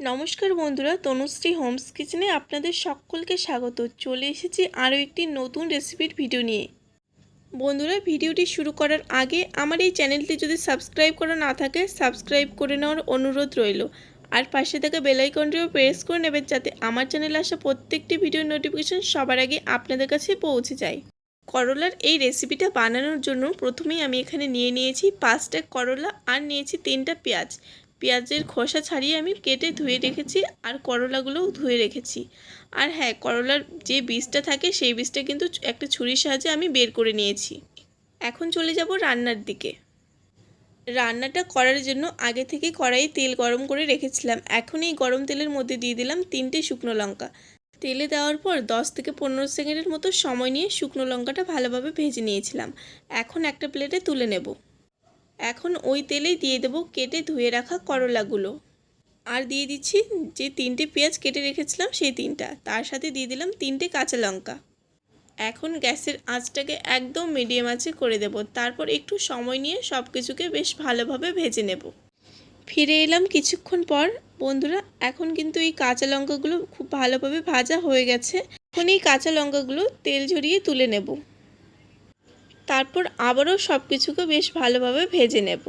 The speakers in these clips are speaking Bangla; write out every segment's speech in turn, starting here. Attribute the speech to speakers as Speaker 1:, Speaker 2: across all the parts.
Speaker 1: নমস্কার বন্ধুরা, তনুশ্রী হোমস কিচেনে আপনাদের সকলকে স্বাগত। চলে এসেছি আরও একটি নতুন রেসিপির ভিডিও নিয়ে। বন্ধুরা, ভিডিওটি শুরু করার আগে আমার এই চ্যানেলটি যদি সাবস্ক্রাইব করা না থাকে, সাবস্ক্রাইব করে নেওয়ার অনুরোধ রইল। আর পাশে থাকা বেলাইকনটিও প্রেস করে নেবেন যাতে আমার চ্যানেলে আসা প্রত্যেকটি ভিডিওর নোটিফিকেশান সবার আগে আপনাদের কাছে পৌঁছে যায়। করলার এই রেসিপিটা বানানোর জন্য প্রথমেই আমি এখানে নিয়ে নিয়েছি পাঁচটা করলা আর নিয়েছি তিনটা পেঁয়াজ। পেঁয়াজের খোসা ছাড়িয়ে আমি কেটে ধুয়ে রেখেছি আর করলাগুলোও ধুয়ে রেখেছি। আর হ্যাঁ করলার যে বীজটা থাকে সেই বীজটা কিন্তু একটা ছুরির সাহায্যে আমি বের করে নিয়েছি। এখন চলে যাব রান্নার দিকে। রান্নাটা করার জন্য আগে থেকে কড়াই তেল গরম করে রেখেছিলাম। এখন এই গরম তেলের মধ্যে দিয়ে দিলাম তিনটে শুকনো লঙ্কা। তেলে দেওয়ার পর দশ থেকে পনেরো সেকেন্ডের মতো সময় নিয়ে শুকনো লঙ্কাটা ভালোভাবে ভেজে নিয়েছিলাম। এখন একটা প্লেটে তুলে নেব। এখন ওই তেলেই দিয়ে দেবো কেটে ধুয়ে রাখা করলাগুলো। আর দিয়ে দিচ্ছি যে তিনটে পেঁয়াজ কেটে রেখেছিলাম সেই তিনটা। তার সাথে দিয়ে দিলাম তিনটে কাঁচা লঙ্কা। এখন গ্যাসের আঁচটাকে একদম মিডিয়াম আঁচে করে দেব। তারপর একটু সময় নিয়ে সব কিছুকে বেশ ভালোভাবে ভেজে নেব। ফিরে এলাম কিছুক্ষণ পর। বন্ধুরা, এখন কিন্তু এই কাঁচা লঙ্কাগুলো খুব ভালোভাবে ভাজা হয়ে গেছে। এখন এই কাঁচা লঙ্কাগুলো তেল ঝরিয়ে তুলে নেব। তারপর আবারও সব কিছুকে বেশ ভালোভাবে ভেজে নেব।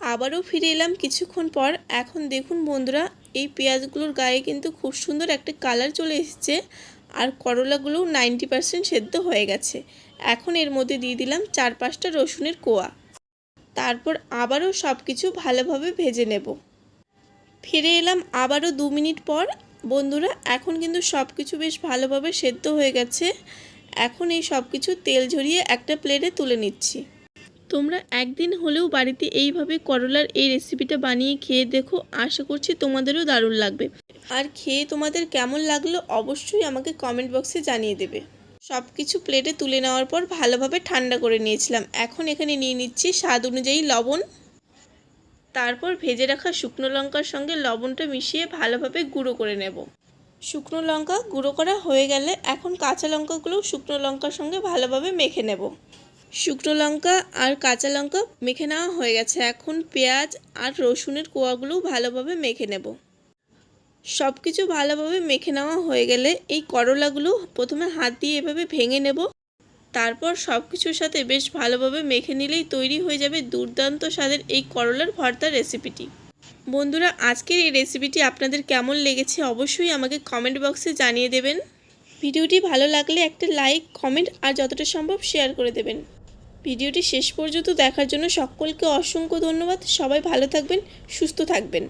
Speaker 1: আবারও ফিরে এলাম কিছুক্ষণ পর। এখন দেখুন বন্ধুরা, এই পেঁয়াজগুলোর গায়ে কিন্তু খুব সুন্দর একটা কালার চলে এসেছে আর করলাগুলোও নাইনটি পারসেন্ট সেদ্ধ হয়ে গেছে। এখন এর মধ্যে দিয়ে দিলাম চার পাঁচটা রসুনের কোয়া। তারপর আবারও সব কিছু ভালোভাবে ভেজে নেব। ফিরে এলাম আবারও দু মিনিট পর। বন্ধুরা, এখন কিন্তু সব কিছু বেশ ভালোভাবে সেদ্ধ হয়ে গেছে। এখন এই সব কিছু তেল ঝরিয়ে একটা প্লেটে তুলে নিচ্ছি। তোমরা একদিন হলেও বাড়িতে এইভাবে করলার এই রেসিপিটা বানিয়ে খেয়ে দেখো, আশা করছি তোমাদেরও দারুণ লাগবে। আর খেয়ে তোমাদের কেমন লাগল অবশ্যই আমাকে কমেন্ট বক্সে জানিয়ে দেবে। সব কিছু প্লেটে তুলে নেওয়ার পর ভালোভাবে ঠান্ডা করে নিয়েছিলাম। এখন এখানে নিয়ে নিচ্ছি স্বাদ অনুযায়ী লবণ। তারপর ভেজে রাখা শুকনো লঙ্কার সঙ্গে লবণটা মিশিয়ে ভালোভাবে গুঁড়ো করে নেব। শুকনো লঙ্কা গুঁড়ো করা হয়ে গেলে এখন কাঁচা লঙ্কাগুলো শুকনো লঙ্কার সঙ্গে ভালোভাবে মেখে নেব। শুকনো লঙ্কা আর কাঁচা লঙ্কা মেখে নেওয়া হয়ে গেছে। এখন পেঁয়াজ আর রসুনের কোয়াগুলো ভালোভাবে মেখে নেব। সব কিছু ভালোভাবে মেখে নেওয়া হয়ে গেলে এই করলাগুলো প্রথমে হাত দিয়ে এভাবে ভেঙে নেব। তারপর সব কিছুর সাথে বেশ ভালোভাবে মেখে নিলেই তৈরি হয়ে যাবে দুর্দান্ত স্বাদের এই করলার ভর্তা রেসিপিটি। বন্ধুরা, আজকের এই রেসিপিটি আপনাদের কেমন লেগেছে অবশ্যই আমাকে কমেন্ট বক্সে জানিয়ে দেবেন। ভিডিওটি ভালো লাগলে একটা লাইক কমেন্ট আর যতটা সম্ভব শেয়ার করে দেবেন। ভিডিওটি শেষ পর্যন্ত দেখার জন্য সকলকে অসংখ্য ধন্যবাদ। সবাই ভালো থাকবেন, সুস্থ থাকবেন।